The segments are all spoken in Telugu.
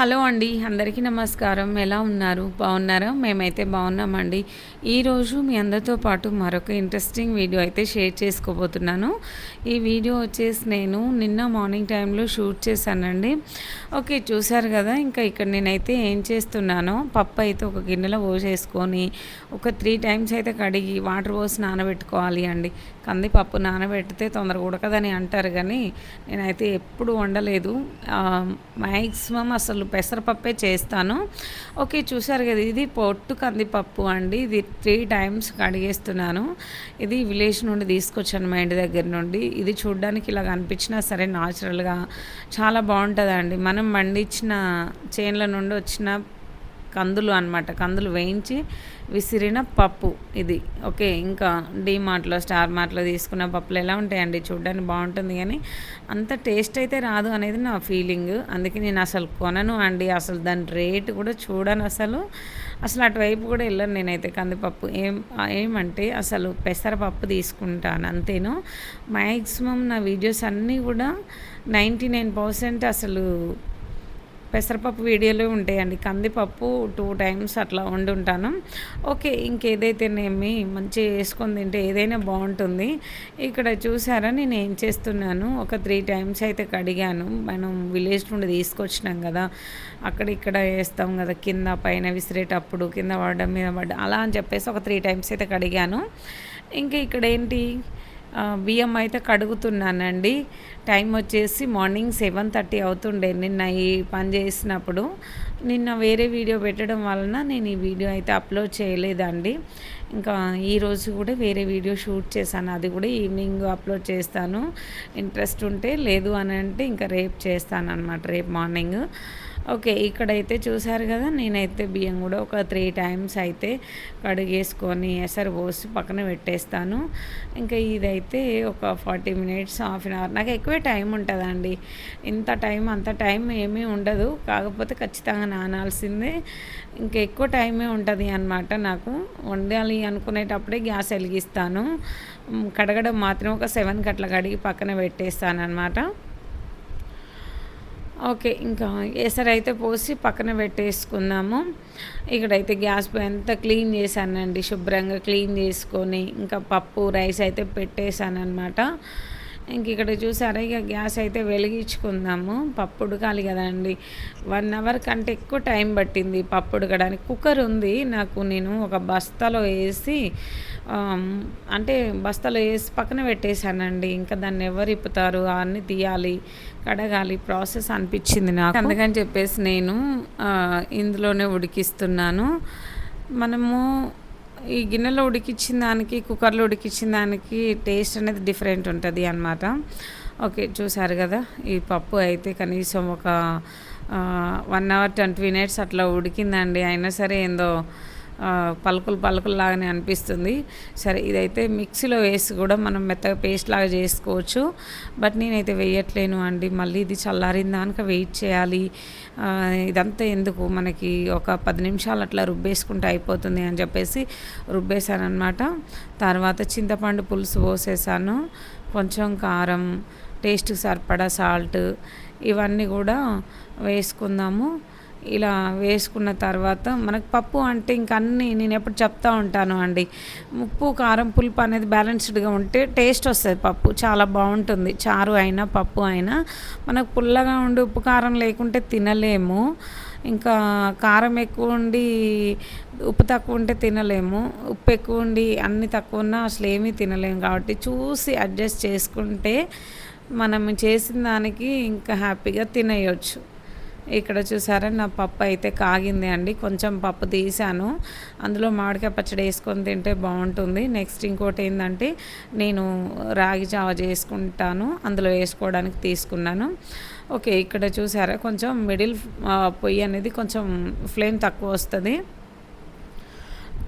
హలో అండి అందరికీ నమస్కారం. ఎలా ఉన్నారు? బాగున్నారా? మేమైతే బాగున్నామండి. ఈరోజు మీ అందరితో పాటు మరొక ఇంట్రెస్టింగ్ వీడియో అయితే షేర్ చేసుకోబోతున్నాను. ఈ వీడియో వచ్చేసి నేను నిన్న మార్నింగ్ టైంలో షూట్ చేశానండి. ఓకే చూసారు కదా? ఇంకా ఇక్కడ నేనైతే ఏం చేస్తున్నానో పప్పు అయితే ఒక గిన్నెలో పోసేసుకొని ఒక త్రీ టైమ్స్ అయితే కడిగి వాటర్ పోసి నానబెట్టుకోవాలి అండి. కందిపప్పు నానబెడితే తొందరగా ఉడకదని అంటారు కానీ నేనైతే ఎప్పుడు వండలేదు. మ్యాక్సిమం అసలు పెసరపప్పే చేస్తాను. ఓకే చూసారు కదా ఇది పొట్టు కందిపప్పు అండి. ఇది త్రీ టైమ్స్ కడిగేస్తున్నాను. ఇది విలేజ్ నుండి తీసుకొచ్చాను మా ఇంటి దగ్గర నుండి. ఇది చూడడానికి ఇలా కనిపించినా సరే న్యాచురల్గా చాలా బాగుంటుందండి. మనం పండించిన చేన్ల నుండి వచ్చిన కందులు అనమాట కందులు వేయించి విసిరిన పప్పు ఇది. ఓకే ఇంకా డీమార్ట్లో స్టార్ మార్ట్లో తీసుకున్న పప్పులు ఎలా ఉంటాయండి? చూడడానికి బాగుంటుంది కానీ అంత టేస్ట్ అయితే రాదు అనేది నా ఫీలింగ్. అందుకే నేను అసలు కొనను అండి. అసలు దాని రేటు కూడా చూడను అసలు. అసలు అటువైపు కూడా వెళ్ళను నేనైతే కందిపప్పు. ఏం ఏమంటే అసలు పెసరపప్పు తీసుకుంటాను అంతేను. మ్యాక్సిమం నా వీడియోస్ అన్నీ కూడా నైంటీ నైన్ పర్సెంట్ అసలు పెసరపప్పు వీడియోలు ఉంటాయండి. కందిపప్పు టూ టైమ్స్ అట్లా వండుంటాను ఓకే ఇంకేదైతేనేమి మంచిగా వేసుకొని తింటే ఏదైనా బాగుంటుంది. ఇక్కడ చూసారా నేను ఏం చేస్తున్నాను? ఒక త్రీ టైమ్స్ అయితే కడిగాను. మనం విలేజ్ నుండి తీసుకొచ్చినాం కదా అక్కడ ఇక్కడ వేస్తాం కదా కింద పైన విసిరేటప్పుడు కింద పడడం మీద పడ్డ అలా అని చెప్పేసి ఒక త్రీ టైమ్స్ అయితే కడిగాను. ఇంకా ఇక్కడ ఏంటి? బియ్యం అయితే కడుగుతున్నానండి. టైం వచ్చేసి మార్నింగ్ సెవెన్ థర్టీ అవుతుండే నిన్న ఈ పని చేసినప్పుడు. నిన్న వేరే వీడియో పెట్టడం వలన నేను ఈ వీడియో అయితే అప్లోడ్ చేయలేదండి. ఇంకా ఈరోజు కూడా వేరే వీడియో షూట్ చేశాను. అది కూడా ఈవినింగ్ అప్లోడ్ చేస్తాను. ఇంట్రెస్ట్ ఉంటే లేదు అని అంటే ఇంకా రేపు చేస్తాను అనమాట రేపు మార్నింగ్. ఓకే ఇక్కడైతే చూసారు కదా నేనైతే బియ్యం కూడా ఒక త్రీ టైమ్స్ అయితే కడిగేసుకొని ఎసరు పోసి పక్కన పెట్టేస్తాను. ఇంకా ఇదైతే ఒక forty minutes half an hour. నాకు ఎక్కువే టైం ఉంటుందండి. ఇంత టైం అంత టైం ఏమీ ఉండదు. కాకపోతే ఖచ్చితంగా నానాల్సిందే. ఇంకా ఎక్కువ టైమే ఉంటుంది అనమాట నాకు. వండాలి అనుకునేటప్పుడే గ్యాస్ వెలిగిస్తాను. కడగడం మాత్రం ఒక సెవెన్కి అట్లా కడిగి పక్కన పెట్టేస్తాను అనమాట ఓకే ఇంకా ఎసరు అయితే పోసి పక్కన పెట్టేసుకుందాము. ఇక్కడైతే గ్యాస్ అంతా క్లీన్ చేశానండి శుభ్రంగా క్లీన్ చేసుకొని ఇంకా పప్పు రైస్ అయితే పెట్టేశాను అనమాట ఇంక ఇక్కడ చూసారా ఇక గ్యాస్ అయితే వెలిగించుకుందాము. పప్పు ఉడకాలి కదండి. వన్ అవర్ కంటే ఎక్కువ టైం పట్టింది పప్పు ఉడకడానికి. కుక్కర్ ఉంది నాకు నేను ఒక బస్తాలో వేసి అంటే బస్తాలో వేసి పక్కన పెట్టేశానండి. ఇంకా దాన్ని ఎవరు ఇప్పుతారు అన్నీ తీయాలి కడగాలి ప్రాసెస్ అనిపించింది నాకు. అందుకని చెప్పేసి నేను ఇందులోనే ఉడికిస్తున్నాను. మనము ఈ గిన్నెలో ఉడికిచ్చిన దానికి కుక్కర్లో ఉడికిచ్చిన దానికి టేస్ట్ అనేది డిఫరెంట్ ఉంటుంది అనమాట ఓకే చూసారు కదా? ఈ పప్పు అయితే కనీసం ఒక వన్ అవర్ ట్వంటీ మినిట్స్ అట్లా ఉడికిందండి. అయినా సరే ఏందో పలుకులు పలుకులు లాగానే అనిపిస్తుంది. సరే ఇదైతే మిక్సీలో వేసి కూడా మనం మెత్తగా పేస్ట్ లాగా చేసుకోవచ్చు. బట్ నేనైతే వేయట్లేను అండి. మళ్ళీ ఇది చల్లారిన దానిక వెయిట్ చేయాలి. ఇదంతా ఎందుకు? మనకి ఒక పది నిమిషాలు అట్లా రుబ్బేసుకుంటే అయిపోతుంది అని చెప్పేసి రుబ్బేశాను అనమాట తర్వాత చింతపండు పులుసు పోసేసాను. కొంచెం కారం టేస్ట్కి సరిపడా సాల్ట్ ఇవన్నీ కూడా వేసుకుందాము. ఇలా వేసుకున్న తర్వాత మనకు పప్పు అంటే ఇంక అన్నీ నేను ఎప్పుడు చెప్తా ఉంటాను అండి. ఉప్పు కారం పులుపు అనేది బ్యాలెన్స్డ్గా ఉంటే టేస్ట్ వస్తుంది పప్పు. చాలా బాగుంటుంది. చారు అయినా పప్పు అయినా మనకు పుల్లగా ఉండి ఉప్పు కారం లేకుంటే తినలేము. ఇంకా కారం ఎక్కువ ఉండి ఉప్పు తక్కువ ఉంటే తినలేము. ఉప్పు ఎక్కువ ఉండి అన్ని తక్కువ ఉన్నా అసలు ఏమీ తినలేము కాబట్టి చూసి అడ్జస్ట్ చేసుకుంటే మనం చేసిన దానికి ఇంకా హ్యాపీగా తినేయచ్చు. ఇక్కడ చూసారా నా పప్పు అయితే కాగింది అండి. కొంచెం పప్పు తీసాను. అందులో మామిడికాయ పచ్చడి వేసుకొని తింటే బాగుంటుంది. నెక్స్ట్ ఇంకోటి ఏంటంటే నేను రాగి జావ చేసుకుంటాను. అందులో వేసుకోవడానికి తీసుకున్నాను. ఓకే ఇక్కడ చూసారా కొంచెం మిడిల్ పొయ్యి అనేది కొంచెం ఫ్లేమ్ తక్కువ వస్తుంది.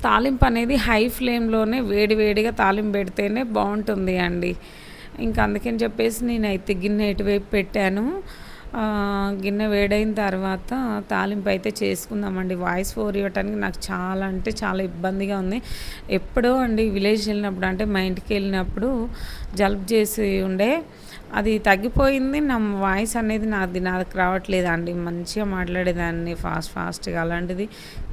తాలింపు అనేది హై ఫ్లేమ్లోనే వేడి వేడిగా తాలింపు పెడితేనే బాగుంటుంది అండి. ఇంకా అందుకని చెప్పేసి నేను అయితే గిన్నె ఇటువైపు పెట్టాను. గిన్నె వేడైన తర్వాత తాలింపు అయితే చేసుకుందామండి. వాయిస్ ఓవర్ ఇవ్వటానికి నాకు చాలా అంటే చాలా ఇబ్బందిగా ఉంది. ఎప్పుడో అండి విలేజ్ వెళ్ళినప్పుడు అంటే మా ఇంటికి వెళ్ళినప్పుడు జలుబు చేసి ఉండే అది తగ్గిపోయింది. నా వాయిస్ అనేది నాది నాకు రావట్లేదు అండి మంచిగా మాట్లాడేదాన్ని ఫాస్ట్ ఫాస్ట్గా అలాంటిది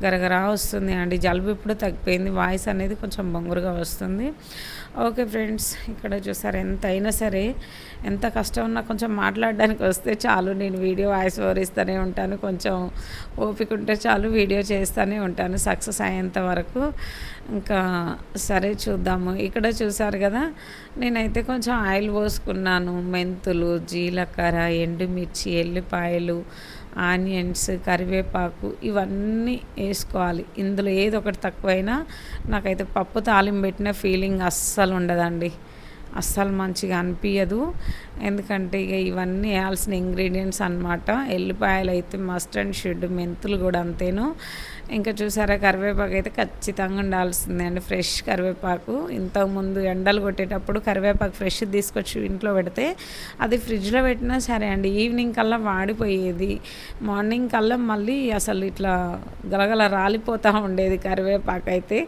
గరగరా వస్తుంది అండి. జలుబు ఎప్పుడో తగ్గిపోయింది. వాయిస్ అనేది కొంచెం బొంగురుగా వస్తుంది. ఓకే ఫ్రెండ్స్ ఇక్కడ చూసారు ఎంత అయినా సరే ఎంత కష్టం ఉన్నా కొంచెం మాట్లాడడానికి వస్తే చాలు. నేను వీడియో వాయిస్ ఓవర్ ఇస్తూనే ఉంటాను కొంచెం ఓపిక ఉంటే చాలు వీడియో చేస్తూనే ఉంటాను సక్సెస్ అయ్యేంత వరకు. ఇంకా సరే చూద్దాము. ఇక్కడ చూసారు కదా నేనైతే కొంచెం ఆయిల్ పోసుకున్నాను. మెంతులు జీలకర్ర ఎండుమిర్చి ఎల్లిపాయలు ఆనియన్స్ కరివేపాకు ఇవన్నీ వేసుకోవాలి. ఇందులో ఏది ఒకటి తక్కువైనా నాకైతే పప్పు తాలింపు పెట్టిన ఫీలింగ్ అస్సలు ఉండదండి. అస్సలు మంచిగా అనిపించదు ఎందుకంటే ఇక ఇవన్నీ వేయాల్సిన ఇంగ్రీడియంట్స్ అనమాట ఎల్లిపాయలు అయితే మస్ట్ అండ్ షుడ్ మెంతులు కూడా అంతేను. ఇంకా చూసారా కరివేపాకు అయితే ఖచ్చితంగా ఉండాల్సిందే అండి. ఫ్రెష్ కరివేపాకు. ఇంతకుముందు ఎండలు కొట్టేటప్పుడు కరివేపాకు ఫ్రెష్ తీసుకొచ్చి ఇంట్లో పెడితే అది ఫ్రిడ్జ్లో పెట్టినా సరే అండి ఈవినింగ్ కల్లా వాడిపోయేది. మార్నింగ్ కల్లా మళ్ళీ అసలు ఇట్లా గలగల రాలిపోతూ ఉండేది కరివేపాకు అయితే.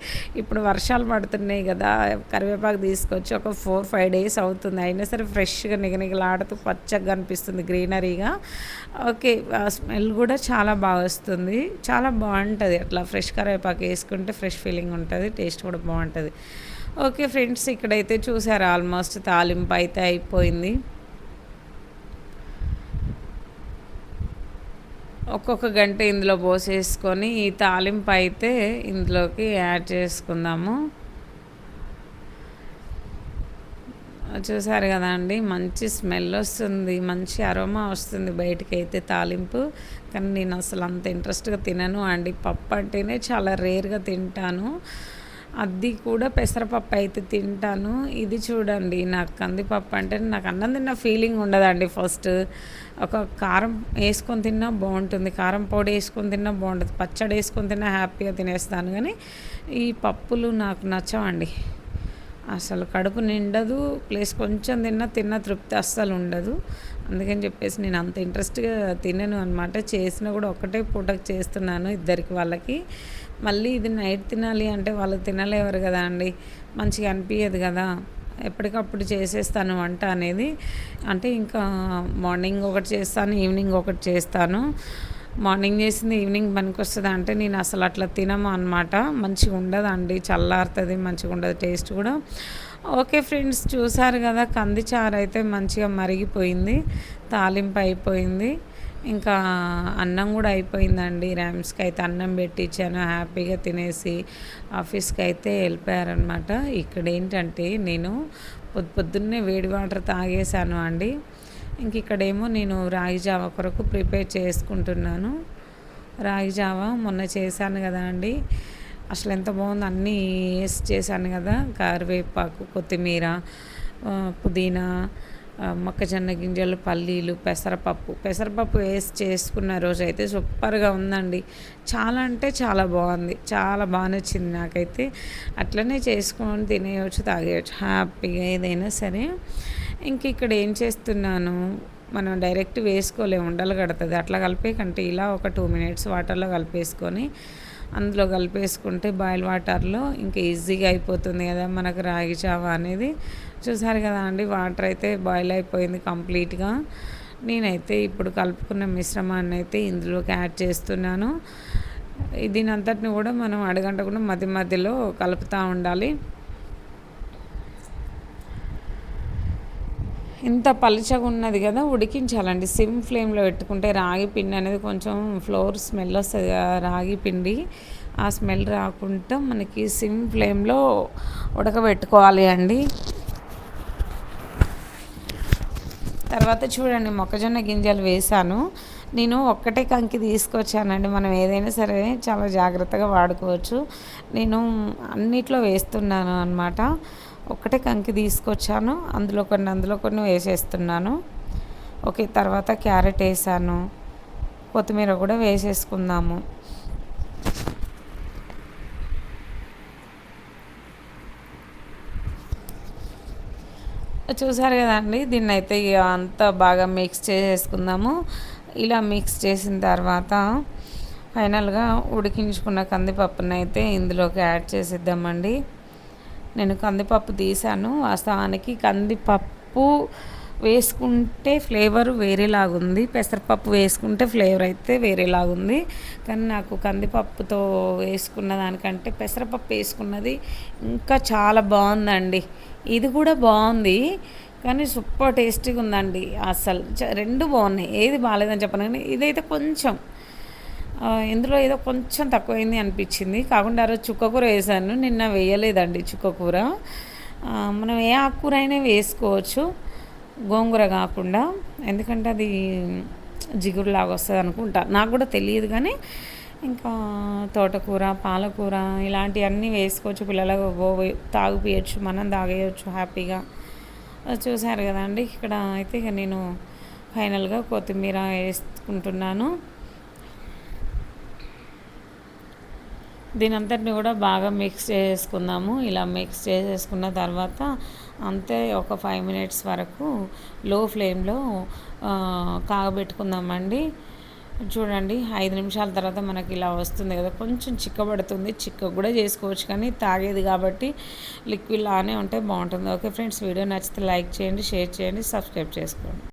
ఇప్పుడు వర్షాలు పడుతున్నాయి కదా కరివేపాకు తీసుకొచ్చి ఒక ఫోర్ ఫైవ్ డేస్ అవుతుంది. అయినా సరే ఫ్రెష్గా నిగనిగలాడుతూ పచ్చగా అనిపిస్తుంది గ్రీనరీగా ఓకే ఆ స్మెల్ కూడా చాలా బాగా వస్తుంది. చాలా బాగుంటుంది. అట్లా ఫ్రెష్ కరివేపాకు వేసుకుంటే ఫ్రెష్ ఫీలింగ్ ఉంటుంది టేస్ట్ కూడా బాగుంటుంది. ఓకే ఫ్రెండ్స్ ఇక్కడైతే చూసారు ఆల్మోస్ట్ తాలింపు అయితే అయిపోయింది. ఒక్కొక్క గంట ఇందులో పోసేసుకొని ఈ తాలింపు అయితే ఇందులోకి యాడ్ చేసుకుందాము. చూసారు కదా అండి మంచి స్మెల్ వస్తుంది మంచి అరోమా వస్తుంది బయటికి అయితే తాలింపు. కానీ నేను అసలు అంత ఇంట్రెస్ట్గా తినను అండి. పప్పు అంటేనే చాలా రేర్గా తింటాను. అది కూడా పెసరపప్పు అయితే తింటాను. ఇది చూడండి నాకు కందిపప్పు అంటే నాకు అన్నం తిన్న ఫీలింగ్ ఉండదండి ఫస్ట్ ఒక కారం వేసుకొని తిన్నా బాగుంటుంది కారం పొడి వేసుకొని తిన్నా బాగుంటుంది పచ్చడి వేసుకొని తిన్నా హ్యాపీగా తినేస్తాను. కానీ ఈ పప్పులు నాకు నచ్చవండి. అసలు కడుపు నిండదు ప్లస్ కొంచెం తిన్నా తిన్న తృప్తి అస్సలు ఉండదు. అందుకని చెప్పేసి నేను అంత ఇంట్రెస్ట్గా తినను అనమాట చేసినా కూడా ఒక్కటే పూటకు చేస్తున్నాను ఇద్దరికి వాళ్ళకి. మళ్ళీ ఇది నైట్ తినాలి అంటే వాళ్ళు తినలేవరు కదా అండి. మంచిగా అనిపించదు కదా. ఎప్పటికప్పుడు చేసేస్తాను వంట అనేది. అంటే ఇంకా మార్నింగ్ ఒకటి చేస్తాను ఈవినింగ్ ఒకటి చేస్తాను. మార్నింగ్ చేసింది ఈవినింగ్ పనికి వస్తుంది అంటే నేను అసలు అట్లా తినము అనమాట మంచిగా ఉండదండి చల్లారుతుంది మంచిగా ఉండదు టేస్ట్ కూడా. ఓకే ఫ్రెండ్స్ చూసారు కదా కంది చారు అయితే మంచిగా మరిగిపోయింది తాలింపు అయిపోయింది. ఇంకా అన్నం కూడా అయిపోయిందండి ర్యామ్స్కి అయితే అన్నం పెట్టించాను హ్యాపీగా తినేసి ఆఫీస్కి అయితే వెళ్ళిపోయారనమాట ఇక్కడ ఏంటంటే నేను పొద్దు పొద్దున్నే వేడి వాటర్ తాగేశాను అండి. ఇంక ఇక్కడేమో నేను రాగి జావ కొరకు ప్రిపేర్ చేసుకుంటున్నాను. రాగి జావ మొన్న చేశాను కదా అండి. అసలు ఎంత బాగుంది అన్నీ వేసి చేశాను కదా. కరివేపాకు కొత్తిమీర పుదీనా మొక్కజొన్న గింజలు పల్లీలు పెసరపప్పు. పెసరపప్పు వేసి చేసుకున్న రోజు అయితే సూపర్గా ఉందండి. చాలా అంటే చాలా బాగుంది. చాలా బాగా నచ్చింది నాకైతే. అట్లనే చేసుకొని తినేయచ్చు తాగేయచ్చు. హ్యాపీగా ఏదైనా సరే. ఇంక ఇక్కడ ఏం చేస్తున్నాను? మనం డైరెక్ట్ వేసుకోలేము ఉండలు కడుతుంది. అట్లా కలిపే కంటే ఇలా ఒక టూ మినిట్స్ వాటర్లో కలిపేసుకొని అందులో కలిపేసుకుంటే బాయిల్ వాటర్లో ఇంకా ఈజీగా అయిపోతుంది కదా మనకు రాగి చావ అనేది. చూసారు కదా అండి వాటర్ అయితే బాయిల్ అయిపోయింది కంప్లీట్గా. నేనైతే ఇప్పుడు కలుపుకున్న మిశ్రమాన్ని అయితే ఇందులోకి యాడ్ చేస్తున్నాను. దీని అంతటిని కూడా మనం అడగంటకుండా మధ్య మధ్యలో కలుపుతూ ఉండాలి. ఇంత పలుచగా ఉన్నది కదా ఉడికించాలండి. సిమ్ ఫ్లేమ్లో పెట్టుకుంటే రాగి పిండి అనేది కొంచెం ఫ్లోర్ స్మెల్ వస్తుంది రాగి పిండి. ఆ స్మెల్ రాకుండా మనకి సిమ్ ఫ్లేమ్లో ఉడకబెట్టుకోవాలి అండి. తర్వాత చూడండి మొక్కజొన్న గింజలు వేసాను నేను ఒక్కటే కంకి తీసుకొచ్చానండి. మనం ఏదైనా సరే చాలా జాగ్రత్తగా వాడుకోవచ్చు. నేను అన్నిట్లో వేస్తున్నాను అనమాట ఒక్కటే కంకి తీసుకొచ్చాను. అందులో కొన్ని అందులో కొన్ని వేసేస్తున్నాను. ఓకే తర్వాత క్యారెట్ వేసాను. కొత్తిమీర కూడా వేసేసుకుందాము. చూసారు కదండి దీన్ని అయితే అంతా బాగా మిక్స్ చేసేసుకుందాము. ఇలా మిక్స్ చేసిన తర్వాత ఫైనల్గా ఉడికించుకున్న కందిపప్పునైతే అయితే ఇందులోకి యాడ్ చేసిద్దామండి. నేను కందిపప్పు తీసాను. వాస్తవానికి కందిపప్పు వేసుకుంటే ఫ్లేవర్ వేరేలాగుంది. పెసరపప్పు వేసుకుంటే ఫ్లేవర్ అయితే వేరేలాగుంది. కానీ నాకు కందిపప్పుతో వేసుకున్న దానికంటే పెసరపప్పు వేసుకున్నది ఇంకా చాలా బాగుందండి. ఇది కూడా బాగుంది. కానీ సూపర్ టేస్టీగా ఉందండి అసలు రెండు బాగున్నాయి. ఏది బాగాలేదని చెప్పను కానీ ఇదైతే కొంచెం ఇందులో ఏదో కొంచెం తక్కువైంది అనిపించింది. కాకుండా ఆ రోజు చుక్కకూర వేసాను నిన్న వేయలేదండి చుక్కకూర మనం ఏ ఆకుకూర అయినా వేసుకోవచ్చు. గోంగూర కాకుండా. ఎందుకంటే అది జిగురులాగా వస్తుంది అనుకుంటా. నాకు కూడా తెలియదు కానీ ఇంకా తోటకూర పాలకూర ఇలాంటివన్నీ వేసుకోవచ్చు. పిల్లలకు తాగిపియచ్చు మనం తాగేయచ్చు హ్యాపీగా. చూశారు కదండి. ఇక్కడ అయితే ఇక నేను ఫైనల్గా కొత్తిమీర వేసుకుంటున్నాను. దీని అంతటిని కూడా బాగా మిక్స్ చేసుకుందాము. ఇలా మిక్స్ చేసేసుకున్న తర్వాత అంతే ఒక ఫైవ్ మినిట్స్ వరకు లో ఫ్లేమ్లో కాగబెట్టుకుందామండి. చూడండి ఐదు నిమిషాల తర్వాత మనకి ఇలా వస్తుంది కదా. కొంచెం చిక్కబడుతుంది. చిక్క కూడా చేసుకోవచ్చు కానీ తాగేది కాబట్టి లిక్విడ్ లానే ఉంటే బాగుంటుంది. ఓకే ఫ్రెండ్స్ వీడియో నచ్చితే లైక్ చేయండి షేర్ చేయండి సబ్స్క్రైబ్ చేసుకోండి.